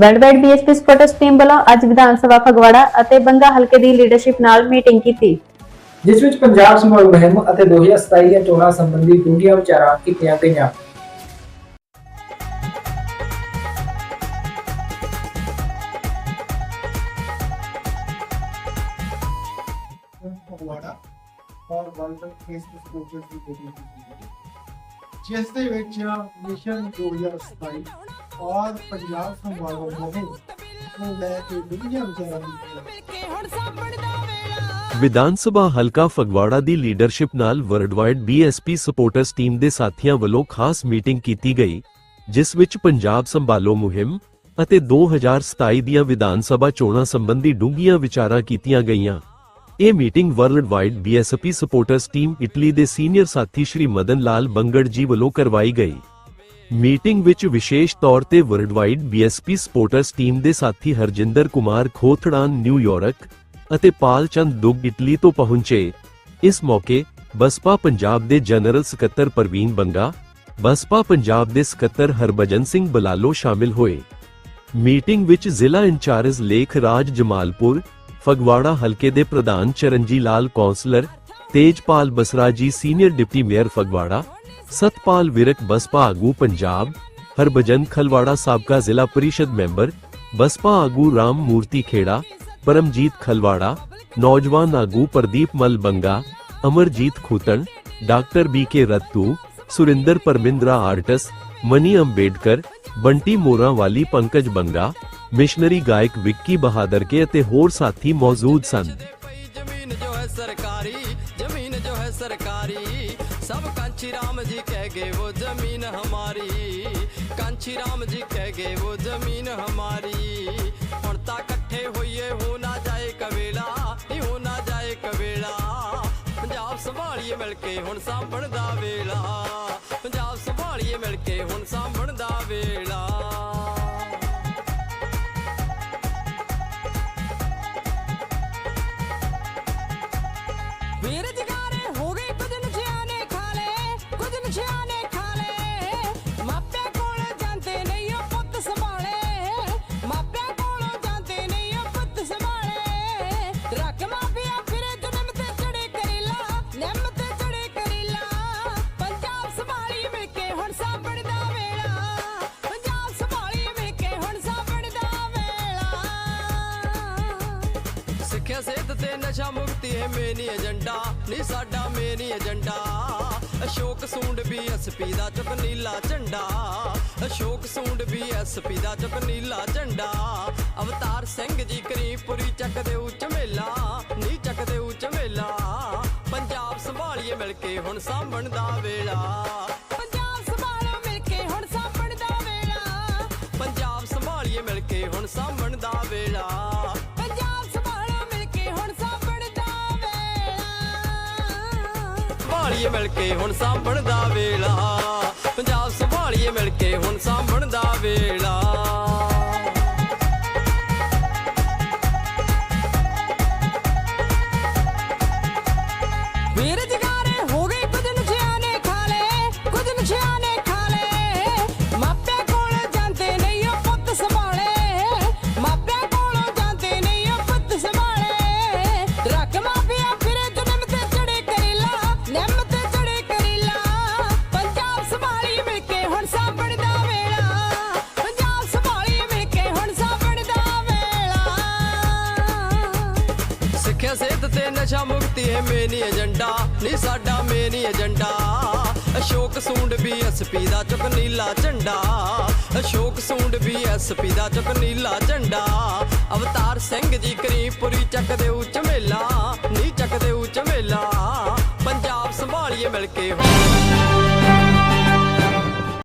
World BSP sports team ਵੱਲੋਂ ਅੱਜ ਵਿਧਾਨ ਸਭਾ ਫਗਵਾੜਾ ਅਤੇ ਬੰਗਾ ਹਲਕੇ ਦੀ ਲੀਡਰਸ਼ਿਪ ਨਾਲ ਮੀਟਿੰਗ ਕੀਤੀ। ਜਿਸ ਵਿੱਚ ਪੰਜਾਬ ਸੰਭਾਲ ਮੁਹਿੰਮ ਅਤੇ 2027 ਦੀਆਂ ਚੋਣਾਂ ਸੰਬੰਧੀ ਡੂੰਘੀਆਂ ਵਿਚਾਰਾਂ ਕੀਤੀਆਂ ਗਈਆਂ। ਫਗਵਾੜਾ ਔਰ ਵਰਲਡ ਫੇਸ ਸਪੋਰਟਸ ਦੀ ਮੀਟਿੰਗ ਕੀਤੀ ਗਈ ਜਿਸ ਦੇ ਵਿੱਚ ਮਿਸ਼ਨ 2027 ਔਰ ਪੰਜਾਬ ਸੰਭਾਲੋ ਮੁਹਿੰਮ ਨੂੰ ਲੈ ਕੇ ਦੁਨੀਆ ਵਿਚਾਰਾਂ ਦੀ ਵਿਧਾਨ ਸਭਾ ਹਲਕਾ ਫਗਵਾੜਾ ਦੀ ਲੀਡਰਸ਼ਿਪ ਨਾਲ ਵਰਲਡਵਾਈਡ ਬੀਐਸਪੀ ਸਪੋਰਟਰਸ ਟੀਮ ਦੇ ਸਾਥੀਆਂ ਵੱਲੋਂ ਖਾਸ ਮੀਟਿੰਗ ਕੀਤੀ ਗਈ, ਜਿਸ ਵਿੱਚ ਪੰਜਾਬ ਸੰਭਾਲੋ ਮੁਹਿੰਮ ਅਤੇ 2027 ਦੀਆਂ ਵਿਧਾਨ ਸਭਾ ਚੋਣਾਂ ਸੰਬੰਧੀ ਡੂੰਘੀਆਂ ਵਿਚਾਰਾਂ ਕੀਤੀਆਂ ਗਈਆਂ। ਇਹ meeting worldwide BSP supporters team Italy ਦੇ ਸੀਨੀਅਰ ਸਾਥੀ ਸ਼੍ਰੀ ਮਦਨ ਲਾਲ ਬੰਗੜ ਜੀ ਵੱਲੋਂ ਕਰਵਾਈ ਗਈ। ਮੀਟਿੰਗ ਵਿੱਚ ਵਿਸ਼ੇਸ਼ ਤੌਰ ਤੇ ਵਰਲਡਵਾਈਡ ਬੀਐਸਪੀ ਸਪੋਰਟਰਸ ਟੀਮ ਦੇ ਸਾਥੀ ਹਰਜਿੰਦਰ ਕੁਮਾਰ ਖੋਥੜਾਨ ਨਿਊਯਾਰਕ ਅਤੇ ਪਾਲ ਚੰਦ ਦੁੱਗ ਇਟਲੀ ਤੋਂ ਪਹੁੰਚੇ। ਇਸ ਮੌਕੇ ਬਸਪਾ ਪੰਜਾਬ ਦੇ ਜਨਰਲ ਸਕੱਤਰ ਪ੍ਰਵੀਨ ਬੰਗਾ, ਬਸਪਾ ਪੰਜਾਬ ਦੇ ਸਕੱਤਰ ਹਰਭਜਨ ਸਿੰਘ ਬਲਾਲੋ ਸ਼ਾਮਿਲ ਹੋਏ। ਮੀਟਿੰਗ ਵਿੱਚ ਜ਼ਿਲ੍ਹਾ ਇੰਚਾਰਜ ਲੇਖ ਰਾਜ ਜਮਾਲਪੁਰ ਫਗਵਾੜਾ ਹਲਕੇ ਦੇ ਪ੍ਰਧਾਨ Charanji Lal councillor Tejpal Basra ji senior deputy mayor Phagwara Satpal Virk Baspa ਆਗੂ ਪੰਜਾਬ ਹਰਭਜਨ ਖਲਵਾੜਾ ਸਾਬਕਾ ਜ਼ਿਲ੍ਹਾ ਪਰਿਸ਼ਦ ਮੈਂਬਰ ਬਸਪਾ ਆਗੂ ਰਾਮ ਮੂਰਤੀ ਖੇੜਾ ਪਰਮਜੀਤ ਖਲਵਾੜਾ ਨੌਜਵਾਨ ਆਗੂ Pradeep Mal Banga Amarjit Khutan doctor B K Rattu Surinder Parmindra arts Mani Ambedkar Bunty Mora ਵਾਲੀ ਪੰਕਜ ਬੰਗਾ ਮਿਸ਼ਨਰੀ ਗਾਇਕ ਵਿੱਕੀ ਬਹਾਦਰ ਕੇ ਅਤੇ ਹੋਰ ਸਾਥੀ ਮੌਜੂਦ ਸਨ। ਜਮੀ ਜੋ ਹੈ ਸਰਕਾਰੀ, ਜ਼ਮੀਨ ਜੋ ਹੈ ਸਰਕਾਰੀ, ਸਭ ਕਾਂਚੀ ਰਾਮ ਜੀ ਕਹਿ ਗਏ ਉਹ ਜ਼ਮੀਨ ਹਮਾਰੀ। ਕਾਂਚੀ ਰਾਮ ਜੀ ਕਹਿ ਗਏ ਉਹ ਜ਼ਮੀਨ ਹਮਾਰੀ। ਹੁਣ ਤਾਂ ਇਕੱਠੇ ਹੋਈਏ, ਹੋ ਨਾ ਜਾਏ ਕਵੇਲਾ, ਨਹੀਂ ਹੋ ਨਾ ਜਾਏ ਕਵੇਲਾ। ਪੰਜਾਬ ਸੰਭਾਲੀਏ ਮਿਲ ਕੇ ਹੁਣ ਸਾਂਭਣ ਦਾ ਵੇਲਾ। ਪੰਜਾਬ ਸੰਭਾਲੀਏ ਮਿਲ ਕੇ ਹੁਣ ਸਾਂਭਣ ਦਾ ਵੇਲਾ। ਬੇਰੁਜ਼ਗਾਰ ਹੋ ਸਿੱਖਿਆ ਸਿਹਤ ਤੇ ਨਸ਼ਾ ਮੁਕਤੀ ਹੈ ਮੇਨੀ ਏਜੰਡਾ ਨਹੀਂ ਸਾਡਾ ਮੇਨੀ ਏਜੰਡਾ ਅਸ਼ੋਕ ਸੂੰਡ ਵੀ ਦਾ ਚੁੱਕ ਨੀਲਾ ਝੰਡਾ। ਅਸ਼ੋਕ ਸੂੰਡ ਵੀ ਐਸਪੀ ਦਾ ਚੁੱਕ ਨੀਲਾ ਝੰਡਾ। ਅਵਤਾਰ ਸਿੰਘ ਜੀ ਕਰੀਮਪੁਰੀ ਚੱਕਦੇ ਉੱਚ ਮੇਲਾ। ਨਹੀਂ ਚੱਕਦੇ ਉੱਚ ਮੇਲਾ। ਪੰਜਾਬ ਸੰਭਾਲੀਏ ਮਿਲ ਕੇ ਹੁਣ ਸਾਂਭਣ ਦਾ ਵੇਲਾ। ਸੰਭਾਲੀਏ ਮਿਲ ਕੇ ਹੁਣ ਸਾਂਭਣ ਦਾ ਵੇਲਾ। ਪੰਜਾਬ ਸੰਭਾਲੀਏ ਮਿਲ ਕੇ ਹੁਣ ਸਾਂਭਣ ਦਾ ਵੇਲਾ। ਬੇਰੁਜ਼ਗਾਰ ਹੋ ਨਸ਼ਾ ਮੁਕਤੀ ਹੈ ਮੇਨੀ ਏਜੰਡਾ, ਨਹੀਂ ਸਾਡਾ ਮੇਨੀ ਏਜੰਡਾ। ਅਸ਼ੋਕ ਸੂੰਡ ਵੀ ਐਸਪੀ ਦਾ ਚੁੱਕ ਨੀਲਾ ਝੰਡਾ। ਅਸ਼ੋਕ ਸੂੰਡ ਵੀ ਐਸਪੀ ਦਾ ਚੁੱਕ ਨੀਲਾ ਝੰਡਾ। ਅਵਤਾਰ ਸਿੰਘ ਜੀ ਕਰੀਮਪੁਰੀ ਚੱਕਦੇ ਉੱਚ